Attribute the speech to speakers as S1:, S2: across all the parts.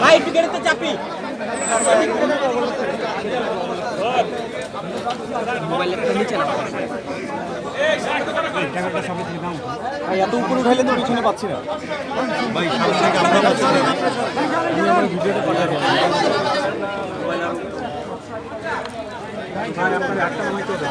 S1: ভাই একটু গেলে তো চাপি
S2: এত উপরে উঠাইলে তো পিছনে পাচ্ছি না। ভাই ভাই আপনার আইনমন্ত্রীকে নিয়ে আসা
S3: নিয়ে আসা হচ্ছে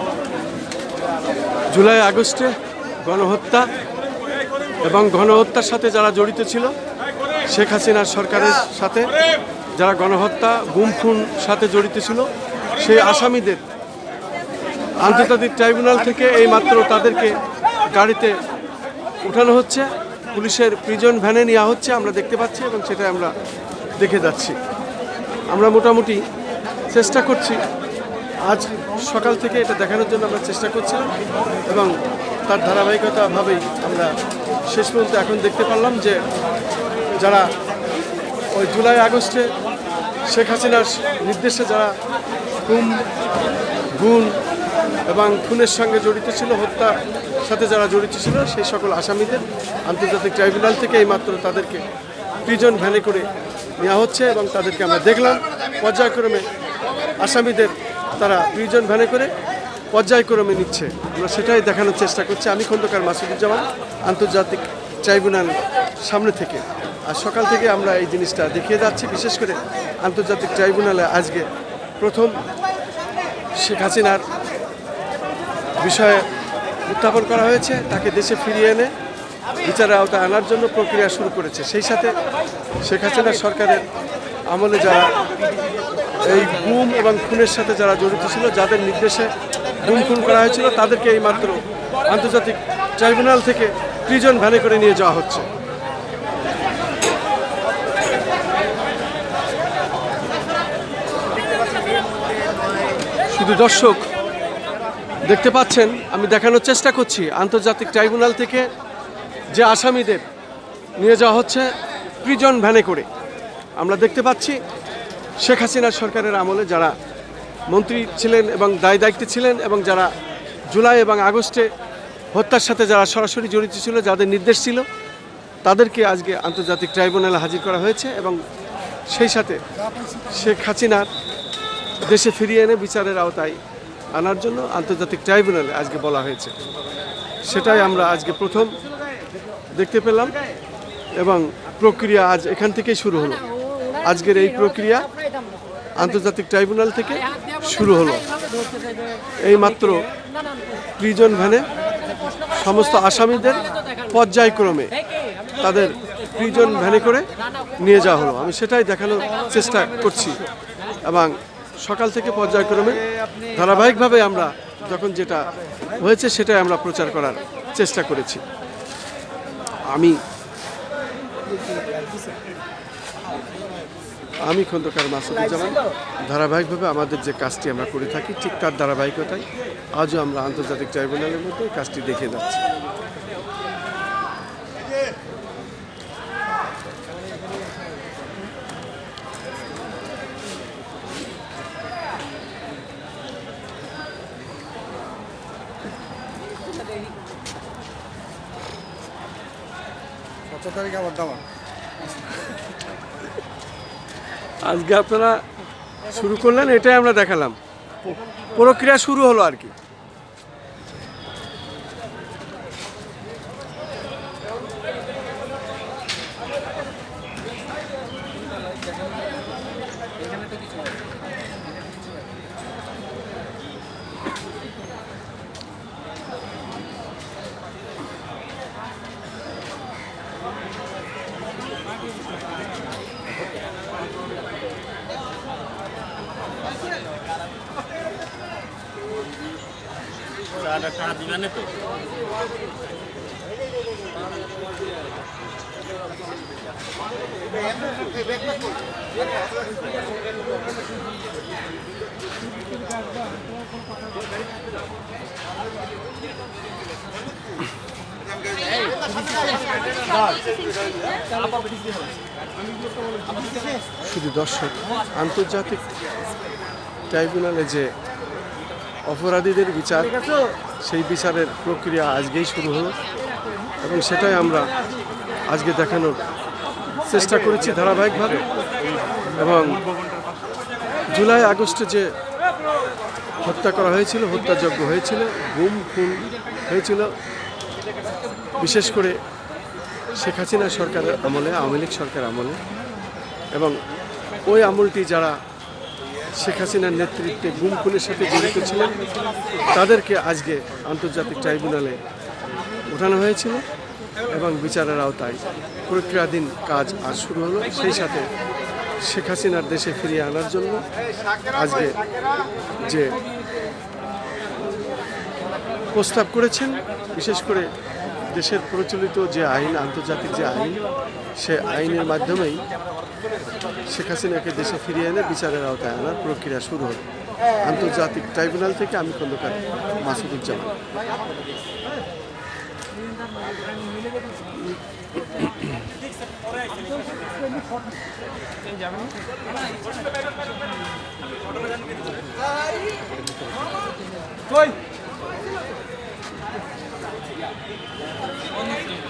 S4: জুলাই আগস্টে গণহত্যা এবং গণহত্যার সাথে যারা জড়িত ছিল, শেখ হাসিনার সরকারের সাথে যারা গণহত্যা গুম খুন সাথে জড়িত ছিল, সেই আসামিদের আন্তর্জাতিক ট্রাইব্যুনাল থেকে এই মাত্র তাদেরকে গাড়িতে উঠানো হচ্ছে। পুলিশের প্রিজন ভ্যানে নেওয়া হচ্ছে, আমরা দেখতে পাচ্ছি এবং সেটা আমরা দেখে যাচ্ছি। আমরা মোটামুটি চেষ্টা করছি আজ সকাল থেকে এটা দেখানোর জন্য আমরা চেষ্টা করছিলাম এবং তার ধারাবাহিকতাভাবেই আমরা শেষ পর্যন্ত এখন দেখতে পারলাম যে যারা ওই জুলাই আগস্টে শেখ হাসিনার নির্দেশে যারা খুন, গুণ এবং খুনের সঙ্গে জড়িত ছিল, হত্যার সাথে যারা জড়িত ছিল, সেই সকল আসামিদের আন্তর্জাতিক ট্রাইব্যুনাল থেকে এইমাত্র তাদেরকে প্রিজন ভ্যানে করে নেওয়া হচ্ছে এবং তাদেরকে আমরা দেখলাম। পর্যায়ক্রমে আসামিদের তারা প্রিজন ভ্যানে করে পর্যায়ক্রমে নিচ্ছে। আমরা সেটাই দেখানোর চেষ্টা করছি। আমি খন্দকার মাসুদুজ্জামান, আন্তর্জাতিক ট্রাইব্যুনাল সামনে থেকে। আর সকাল থেকে আমরা এই জিনিসটা দেখিয়ে যাচ্ছি। বিশেষ করে আন্তর্জাতিক ট্রাইব্যুনালে আজকে প্রথম শেখ হাসিনার বিষয়ে উত্থাপন করা হয়েছে। তাকে দেশে ফিরিয়ে এনে বিচারের আওতায় আনার জন্য প্রক্রিয়া শুরু করেছে। সেই সাথে শেখ হাসিনা সরকারের আমলে যারা এই গুম এবং খুনের সাথে যারা জড়িত ছিল, যাদের নির্দেশে গুম খুন করা হয়েছিল, তাদেরকে এই মাত্র আন্তর্জাতিক ট্রাইব্যুনাল থেকে প্রিজন ভ্যানে করে নিয়ে যাওয়া হচ্ছে। শুধু দর্শক দেখতে পাচ্ছেন, আমি দেখানোর চেষ্টা করছি, আন্তর্জাতিক ট্রাইব্যুনাল থেকে যে আসামিদের নিয়ে যাওয়া হচ্ছে, প্রিজন ভ্যানে করে। আমরা দেখতে পাচ্ছি শেখ হাসিনা সরকারের আমলে যারা মন্ত্রী ছিলেন এবং দায় দায়িত্বে ছিলেন এবং যারা জুলাই এবং আগস্টে হত্যার সাথে যারা সরাসরি জড়িত ছিল, যাদের নির্দেশ ছিল, তাদেরকে আজকে আন্তর্জাতিক ট্রাইব্যুনালে হাজির করা হয়েছে এবং সেই সাথে শেখ হাসিনার দেশে ফিরিয়ে এনে বিচারের আওতায় আনার জন্য আন্তর্জাতিক ট্রাইব্যুনালে আজকে বলা হয়েছে। সেটাই আমরা আজকে প্রথম দেখতে পেলাম এবং প্রক্রিয়া আজ এখান থেকেই শুরু হলো। আজকের এই প্রক্রিয়া আন্তর্জাতিক ট্রাইব্যুনাল থেকে শুরু হলো। এই মাত্র প্রিজন ভ্যানে সমস্ত আসামিদের পর্যায়ক্রমে তাদের প্রিজন ভ্যানে করে নিয়ে যাওয়া হলো। আমি সেটাই দেখানোর চেষ্টা করছি এবং সকাল থেকে পর্যায়ক্রমে ধারাবাহিকভাবে আমরা যখন যেটা হয়েছে সেটাই আমরা প্রচার করার চেষ্টা করেছি। আমি আমি খন্দকার মাসুদুজ্জামান ধারাবাহিকভাবে আমাদের যে কাজটি আমরা করে থাকি ঠিক তার ধারাবাহিকতায় আজও আমরা আন্তর্জাতিক ট্রাইব্যুনালের মধ্যে কাজটি দেখে যাচ্ছি।
S2: সতেরো তারিখে আবার দাওয়া
S4: আজকে আপনারা শুরু করলেন এটাই আমরা দেখালাম প্রক্রিয়া শুরু হলো আর কি Thank you. টাকা দিবেন তো Thank you. শুধু দর্শক, আন্তর্জাতিক ট্রাইব্যুনালে যে অপরাধীদের বিচার, সেই বিচারের প্রক্রিয়া আজকেই শুরু হলো এবং সেটাই আমরা আজকে দেখানোর চেষ্টা করেছি ধারাবাহিকভাবে। এবং জুলাই, আগস্টে যে হত্যা করা হয়েছিল, হত্যাযজ্ঞ হয়েছিল, গুম, খুন হয়েছিল, বিশেষ করে শেখ হাসিনা সরকারের আমলে, আওয়ামী লীগ সরকার আমলে, এবং ওই আমলটি যারা শেখ হাসিনার নেতৃত্বে গুম খুনের সাথে জড়িত ছিলেন, তাদেরকে আজকে আন্তর্জাতিক ট্রাইব্যুনালে ওঠানো হয়েছিল এবং বিচারের আওতায় প্রক্রিয়াধীন কাজ আজ শুরু হলো। সেই সাথে শেখ হাসিনার দেশে ফিরিয়ে আনার জন্য আজকে যে প্রস্তাব করেছেন, বিশেষ করে দেশের প্রচলিত যে আইন, আন্তর্জাতিক যে আইন, সে আইনের মাধ্যমেই শেখ হাসিনাকে দেশে ফিরিয়ে এনে বিচারের আওতায় আনার প্রক্রিয়া শুরু হল। আন্তর্জাতিক ট্রাইব্যুনাল থেকে আমি খন্দকার মাসুদুজ্জামান। Honestly.